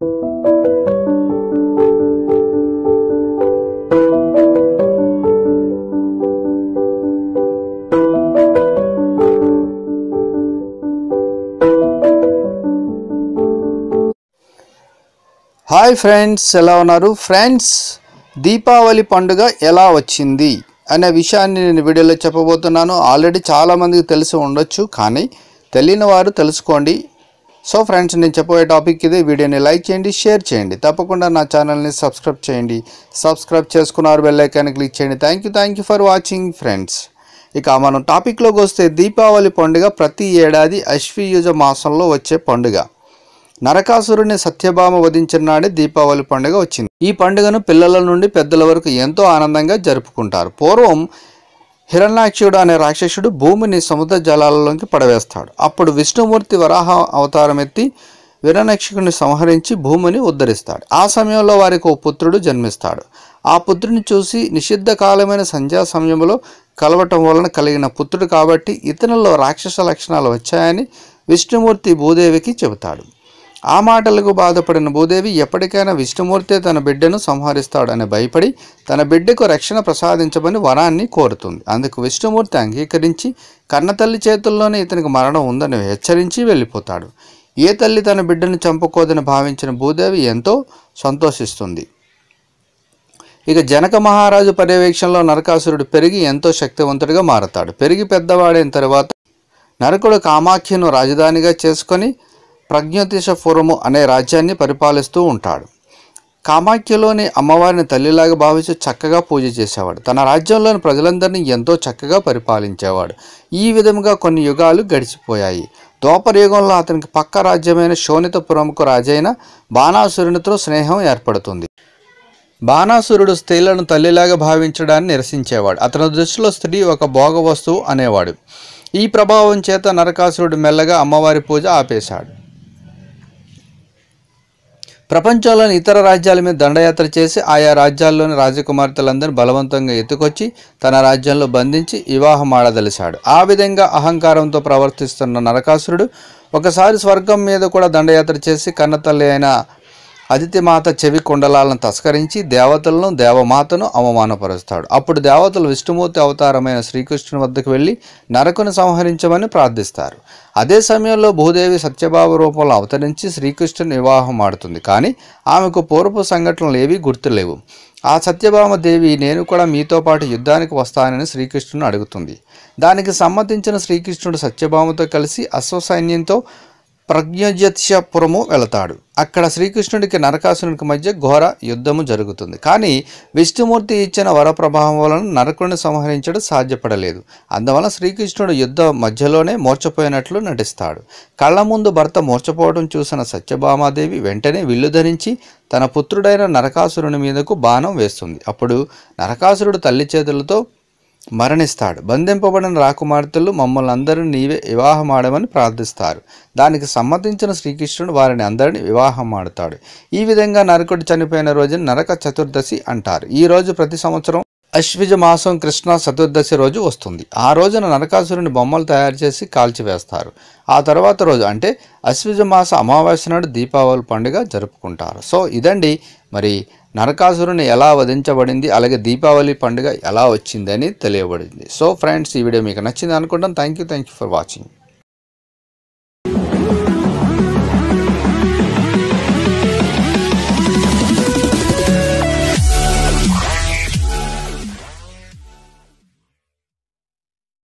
Hi friends ఎలా ఉన్నారు? Friends Deepavali పండుగ ఎలా వచ్చింది అనే విషయాన్ని నేను వీడియోలో చెప్పబోతున్నాను. ఆల్రెడీ చాలామందికి తెలిసి ఉండొచ్చు కానీ తెలియని వారు తెలుసుకోండి. సో ఫ్రెండ్స్ నేను చెప్పబోయే టాపిక్ ఇది. వీడియోని లైక్ చేయండి షేర్ చేయండి. తప్పకుండా నా ఛానల్ని సబ్స్క్రైబ్ చేయండి. సబ్స్క్రైబ్ చేసుకున్నారు బెల్లైకాన్ని క్లిక్ చేయండి. Thank you thank you for watching friends ఇక మనం టాపిక్లోకి వస్తే దీపావళి పండుగ ప్రతి ఏడాది అశ్వయుజ మాసంలో వచ్చే పండుగ. నరకాసురుని సత్యభామ వధించిన నాడే దీపావళి పండుగ వచ్చింది. ఈ పండుగను పిల్లల నుండి పెద్దల వరకు ఎంతో ఆనందంగా జరుపుకుంటారు. పూర్వం హిరణ్యాక్షుడు అనే రాక్షసుడు భూమిని సముద్ర జలాలలోకి పడవేస్తాడు. అప్పుడు విష్ణుమూర్తి వరాహ అవతారం ఎత్తి విరణక్షకుని సంహరించి భూమిని ఉద్ధరిస్తాడు. ఆ సమయంలో వారికి ఓ పుత్రుడు జన్మిస్తాడు. ఆ పుత్రుని చూసి నిషిద్ధ కాలమైన సంధ్యా సమయంలో కలవటం వలన కలిగిన పుత్రుడు కాబట్టి ఇతనిలో రాక్షస లక్షణాలు వచ్చాయని విష్ణుమూర్తి భూదేవికి చెబుతాడు. ఆ మాటలకు బాధపడిన భూదేవి ఎప్పటికైనా విష్ణుమూర్తే తన బిడ్డను సంహరిస్తాడని భయపడి తన బిడ్డకు రక్షణ ప్రసాదించమని వరాన్ని కోరుతుంది. అందుకు విష్ణుమూర్తి అంగీకరించి కన్నతల్లి చేతుల్లోనే ఇతనికి మరణం ఉందని హెచ్చరించి వెళ్ళిపోతాడు. ఏ తల్లి తన బిడ్డను చంపుకోదని భావించిన భూదేవి ఎంతో సంతోషిస్తుంది. ఇక జనక మహారాజు పర్యవేక్షణలో నరకాసురుడు పెరిగి ఎంతో శక్తివంతుడిగా మారతాడు. పెరిగి పెద్దవాడైన తర్వాత నరకుడు కామాఖ్యను రాజధానిగా చేసుకొని ప్రజ్ఞోతిషపురము అనే రాజ్యాన్ని పరిపాలిస్తూ ఉంటాడు. కామాఖ్యలోని అమ్మవారిని తల్లిలాగా భావించి చక్కగా పూజ చేసేవాడు. తన రాజ్యంలోని ప్రజలందరినీ ఎంతో చక్కగా పరిపాలించేవాడు. ఈ విధంగా కొన్ని యుగాలు గడిచిపోయాయి. దోపర యుగంలో అతనికి పక్క రాజ్యమైన శోణితపురంకు రాజైన బాణాసురునితో స్నేహం ఏర్పడుతుంది. బాణాసురుడు స్త్రీలను తల్లిలాగా భావించడాన్ని నిరసించేవాడు. అతని దృష్టిలో స్త్రీ ఒక భోగ వస్తువు అనేవాడు. ఈ ప్రభావం చేత నరకాసురుడు మెల్లగా అమ్మవారి పూజ ఆపేశాడు. ప్రపంచంలోని ఇతర రాజ్యాల మీద దండయాత్ర చేసి ఆయా రాజ్యాల్లోని రాజకుమార్తెలందరూ బలవంతంగా ఎత్తుకొచ్చి తన రాజ్యంలో బంధించి వివాహం ఆడదలిశాడు. ఆ విధంగా అహంకారంతో ప్రవర్తిస్తున్న నరకాసురుడు ఒకసారి స్వర్గం మీద కూడా దండయాత్ర చేసి కన్నతల్లి అయిన అదితిమాత చెవి కుండలాలను తస్కరించి దేవతలను దేవమాతను అవమానపరుస్తాడు. అప్పుడు దేవతలు విష్ణుమూర్తి అవతారమైన శ్రీకృష్ణుని వద్దకు వెళ్ళి నరకును సంహరించమని ప్రార్థిస్తారు. అదే సమయంలో భూదేవి సత్యభావ రూపంలో అవతరించి శ్రీకృష్ణుని వివాహం ఆడుతుంది కానీ ఆమెకు పూర్వపు సంఘటనలు ఏవీ గుర్తులేవు. ఆ సత్యభామ దేవి నేను కూడా మీతో పాటు యుద్ధానికి వస్తానని శ్రీకృష్ణుని అడుగుతుంది. దానికి సమ్మతించిన శ్రీకృష్ణుడు సత్యభామతో కలిసి అశ్వసైన్యంతో ప్రజ్ఞజత్యపురము వెళతాడు. అక్కడ శ్రీకృష్ణుడికి నరకాసురునికి మధ్య ఘోర యుద్ధము జరుగుతుంది. కానీ విష్ణుమూర్తి ఇచ్చిన వరప్రభావం వలన నరకుడిని సంహరించడం సాధ్యపడలేదు. అందువలన శ్రీకృష్ణుడు యుద్ధ మధ్యలోనే మూర్చపోయినట్లు నటిస్తాడు. కళ్ళ ముందు భర్త మోర్చపోవడం చూసిన సత్యభామాదేవి వెంటనే విల్లు ధరించి తన పుత్రుడైన నరకాసురుని మీదకు బాణం వేస్తుంది. అప్పుడు నరకాసురుడు తల్లి చేతులతో మరణిస్తాడు. బంధింపబడిన రాకుమార్తెలు మమ్మల్ని అందరినీ నీవే వివాహం ఆడమని ప్రార్థిస్తారు. దానికి సమ్మతించిన శ్రీకృష్ణుడు వారిని అందరినీ వివాహం ఆడతాడు ఈ విధంగా నరకుడు చనిపోయిన రోజున నరక చతుర్దశి అంటారు. ఈ రోజు ప్రతి సంవత్సరం అశ్విజ మాసం కృష్ణ చతుర్దశి రోజు వస్తుంది. ఆ రోజున నరకాసురుని బొమ్మలు తయారు చేసి కాల్చివేస్తారు. ఆ తర్వాత రోజు అంటే అశ్విజ మాస అమావాస్య నాడు దీపావళి పండుగ జరుపుకుంటారు. సో ఇదండి మరి నరకాసురుని ఎలా వధించబడింది అలాగే దీపావళి పండుగ ఎలా వచ్చిందని తెలియబడింది. సో ఫ్రెండ్స్ ఈ వీడియో మీకు నచ్చింది అనుకుంటాం. Thank you thank you for watching